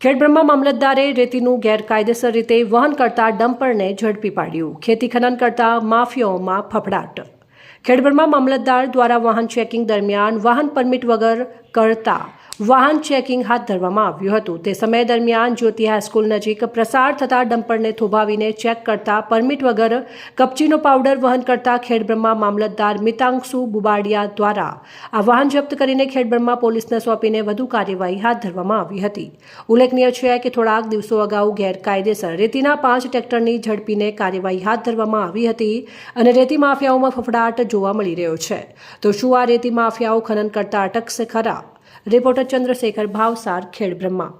ખેડબ્રહ્મા મામલતદારે રેતીનું ગેરકાયદેસર રીતે વહન કરતા ડમ્પરને ઝડપી પાડ્યું. ખેતી ખનન કરતા માફિયાઓમાં ફફડાટ. ખેડબ્રહ્મા મામલતદાર દ્વારા વાહન ચેકિંગ દરમિયાન વાહન પરમિટ વગર કરતા વાહન ચેકિંગ હાથ ધરવામાં આવ્યું હતું. તે સમય દરમિયાન જ્યોતિ હાઈસ્કૂલ નજીક પ્રસાર થતા ડમ્પરને થોભાવીને ચેક કરતા પરમિટ વગર કપચીનો પાવડર વહન કરતા ખેડબ્રહ્મા મામલતદાર મિતાંશુ બુબાડિયા દ્વારા આ વાહન જપ્ત કરીને ખેડબ્રહ્મા પોલીસને સોંપીને વધુ કાર્યવાહી હાથ ધરવામાં આવી હતી. ઉલ્લેખનીય છે કે થોડાક દિવસો અગાઉ ગેરકાયદેસર રેતીના પાંચ ટ્રેક્ટરની ઝડપીને કાર્યવાહી હાથ ધરવામાં આવી હતી અને રેતી માફિયાઓમાં ફફડાટ જોવા મળી રહ્યો છે. તો શું આ રેતી માફિયાઓ ખનન કરતા અટકશે ખરા? રિપોર્ટર ચંદ્રશેખર ભાવસાર ખેડબ્રહ્મા